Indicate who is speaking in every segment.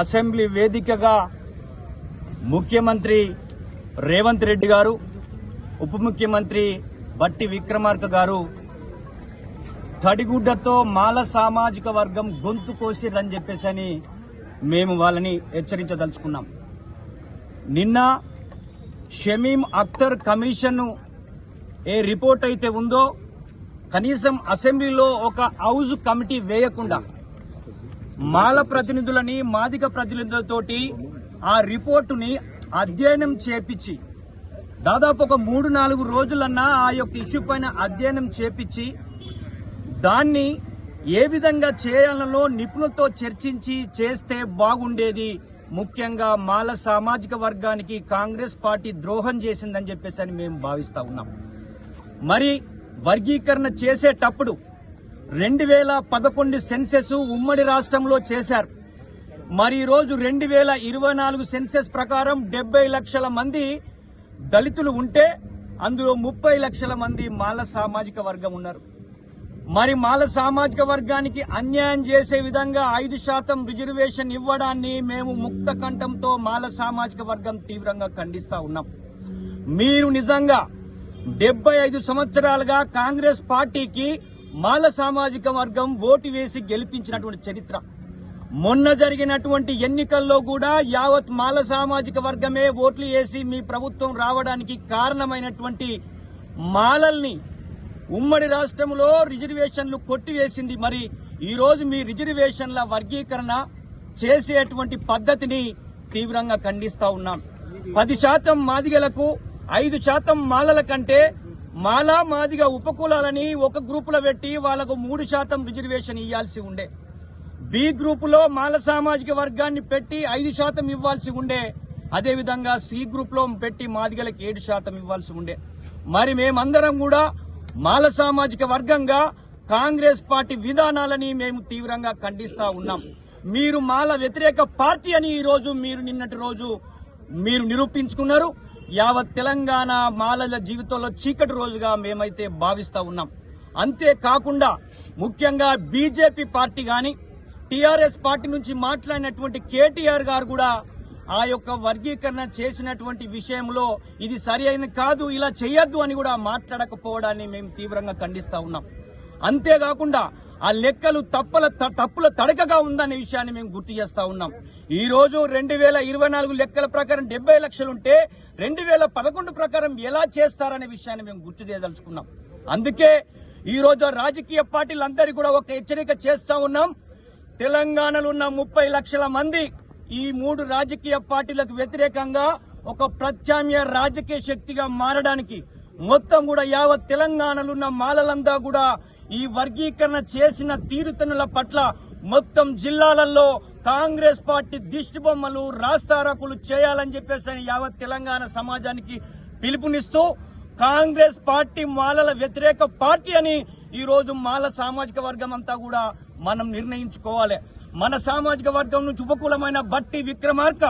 Speaker 1: Assembly వేదికగా ముఖ్యమంత్రి రేవంత్ రెడ్డి గారు ఉప ముఖ్యమంత్రి బట్టి విక్రమార్క గారు తడిగుడ్డతో మాల సామాజిక వర్గం గొంతు కోసిరని చెప్పేసి అని మేము వాళ్ళని హెచ్చరించదలుచుకున్నాం. నిన్న షమీం అఖ్తర్ కమిషన్ ఏ రిపోర్ట్ అయితే ఉందో కనీసం అసెంబ్లీలో ఒక హౌజ్ కమిటీ వేయకుండా మాల ప్రతినిధులని మాదిక ప్రతినిధులతోటి ఆ రిపోర్టుని అధ్యయనం చేపించి దాదాపు ఒక మూడు నాలుగు రోజులన్నా ఆ యొక్క ఇష్యూ పైన అధ్యయనం చేపించి దాన్ని ఏ విధంగా చేయాలనో నిపుణులతో చర్చించి చేస్తే బాగుండేది. ముఖ్యంగా మాల సామాజిక వర్గానికి కాంగ్రెస్ పార్టీ ద్రోహం చేసిందని చెప్పేసి అని మేము భావిస్తా ఉన్నాం. మరి వర్గీకరణ చేసేటప్పుడు రెండు వేల పదకొండు సెన్సెస్ ఉమ్మడి రాష్ట్రంలో చేశారు. మరి రోజు రెండు వేల ఇరవై నాలుగు సెన్సెస్ ప్రకారం డెబ్బై లక్షల మంది దళితులు ఉంటే అందులో ముప్పై లక్షల మంది మాల సామాజిక వర్గం ఉన్నారు. మరి మాల సామాజిక వర్గానికి అన్యాయం చేసే విధంగా ఐదు శాతం రిజర్వేషన్ ఇవ్వడాన్ని మేము ముక్త కంఠంతో మాల సామాజిక వర్గం తీవ్రంగా ఖండిస్తా ఉన్నాం. మీరు నిజంగా డెబ్బై ఐదు సంవత్సరాలుగా కాంగ్రెస్ పార్టీకి మాల సామాజిక వర్గం ఓటు వేసి గెలిపించినటువంటి చరిత్ర. మొన్న జరిగినటువంటి ఎన్నికల్లో కూడా యావత్ మాల సామాజిక వర్గమే ఓట్లు వేసి మీ ప్రభుత్వం రావడానికి కారణమైనటువంటి మాలల్ని ఉమ్మడి రాష్ట్రంలో రిజర్వేషన్లు కొట్టివేసింది. మరి ఈరోజు మీ రిజర్వేషన్ల వర్గీకరణ చేసేటువంటి పద్ధతిని తీవ్రంగా ఖండిస్తా ఉన్నాం. పది శాతం మాదిగలకు ఐదు శాతం మాలల కంటే మాలా మాదిగా ఉపకులాలని ఒక గ్రూపులో పెట్టి వాళ్ళకు మూడు శాతం రిజర్వేషన్ ఇవ్వాల్సి ఉండే. బి గ్రూపులో మాల సామాజిక వర్గాన్ని పెట్టి ఐదు శాతం ఇవ్వాల్సి ఉండే. అదేవిధంగా సి గ్రూప్లో పెట్టి మాదిగలకు ఏడు శాతం ఇవ్వాల్సి ఉండే. మరి మేమందరం కూడా మాల సామాజిక వర్గంగా కాంగ్రెస్ పార్టీ విధానాలని మేము తీవ్రంగా ఖండిస్తా ఉన్నాం. మీరు మాల వ్యతిరేక పార్టీ అని ఈరోజు మీరు నిన్నటి రోజు మీరు నిరూపించుకున్నారు. యావత్ తెలంగాణ మాలల జీవితంలో చీకటి రోజుగా మేమైతే భావిస్తూ ఉన్నాం. అంతేకాకుండా ముఖ్యంగా బీజేపీ పార్టీ కానీ టీఆర్ఎస్ పార్టీ నుంచి మాట్లాడినటువంటి కేటీఆర్ గారు కూడా ఆ యొక్క వర్గీకరణ చేసినటువంటి విషయంలో ఇది సరి అయిన కాదు ఇలా చేయొద్దు అని కూడా మాట్లాడకపోవడాన్ని మేము తీవ్రంగా ఖండిస్తా ఉన్నాం. అంతేకాకుండా ఆ లెక్కలు తప్పుల త- తప్పుల తడకగా ఉందనే విషయాన్ని మేము గుర్తు చేస్తా ఉన్నాం. ఈ రోజు రెండు వేల ఇరవై నాలుగు లెక్కల ప్రకారం డెబ్బై లక్షలుంటే రెండు వేల పదకొండు ప్రకారం ఎలా చేస్తారనే విషయాన్ని మేము గుర్తు చేయదలుచుకున్నాం. అందుకే ఈ రోజు రాజకీయ పార్టీలందరికీ కూడా ఒక హెచ్చరిక చేస్తా ఉన్నాం. తెలంగాణలో ఉన్న ముప్పై లక్షల మంది ఈ మూడు రాజకీయ పార్టీలకు వ్యతిరేకంగా ఒక ప్రత్యామ్నాయ రాజకీయ శక్తిగా మారడానికి మొత్తం కూడా యావత్ తెలంగాణలో ఉన్న మాలలంతా కూడా ఈ వర్గీకరణ చేసిన తీరుతనుల పట్ల మొత్తం జిల్లాలలో కాంగ్రెస్ పార్టీ దిష్టిబొమ్మలు రాస్తారకులు చేయాలని చెప్పేసి అని యావత్ తెలంగాణ సమాజానికి పిలుపునిస్తూ కాంగ్రెస్ పార్టీ మాలల వ్యతిరేక పార్టీ అని ఈ రోజు మాల సామాజిక వర్గం అంతా కూడా మనం నిర్ణయించుకోవాలి. మన సామాజిక వర్గం నుంచి ఉపకూలమైన బట్టి విక్రమార్క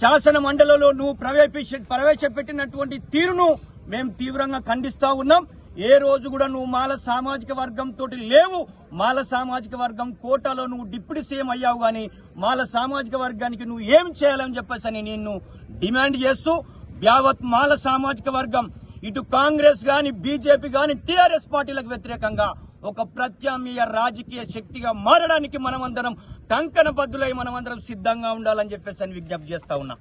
Speaker 1: శాసన మండలిలో నువ్వు ప్రవేశ ప్రవేశపెట్టినటువంటి తీరును మేము తీవ్రంగా ఖండిస్తా ఉన్నాం. ఏ రోజు కూడా నువ్వు మాల సామాజిక వర్గం తోటి లేవు. మాల సామాజిక వర్గం కోటాలో నువ్వు డిప్యూటీ సీఎం అయ్యావు కానీ మాల సామాజిక వర్గానికి నువ్వు ఏం చేయాలని చెప్పేసి అని నిన్ను డిమాండ్ చేస్తూ యావత్ మాల సామాజిక వర్గం ఇటు కాంగ్రెస్ గాని బీజేపీ గాని టీఆర్ఎస్ పార్టీలకు వ్యతిరేకంగా ఒక ప్రత్యామ్నాయ రాజకీయ శక్తిగా మారడానికి మనమందరం కంకణ బద్దులై మనమందరం సిద్ధంగా ఉండాలని చెప్పేసి అని విజ్ఞప్తి చేస్తా ఉన్నాం.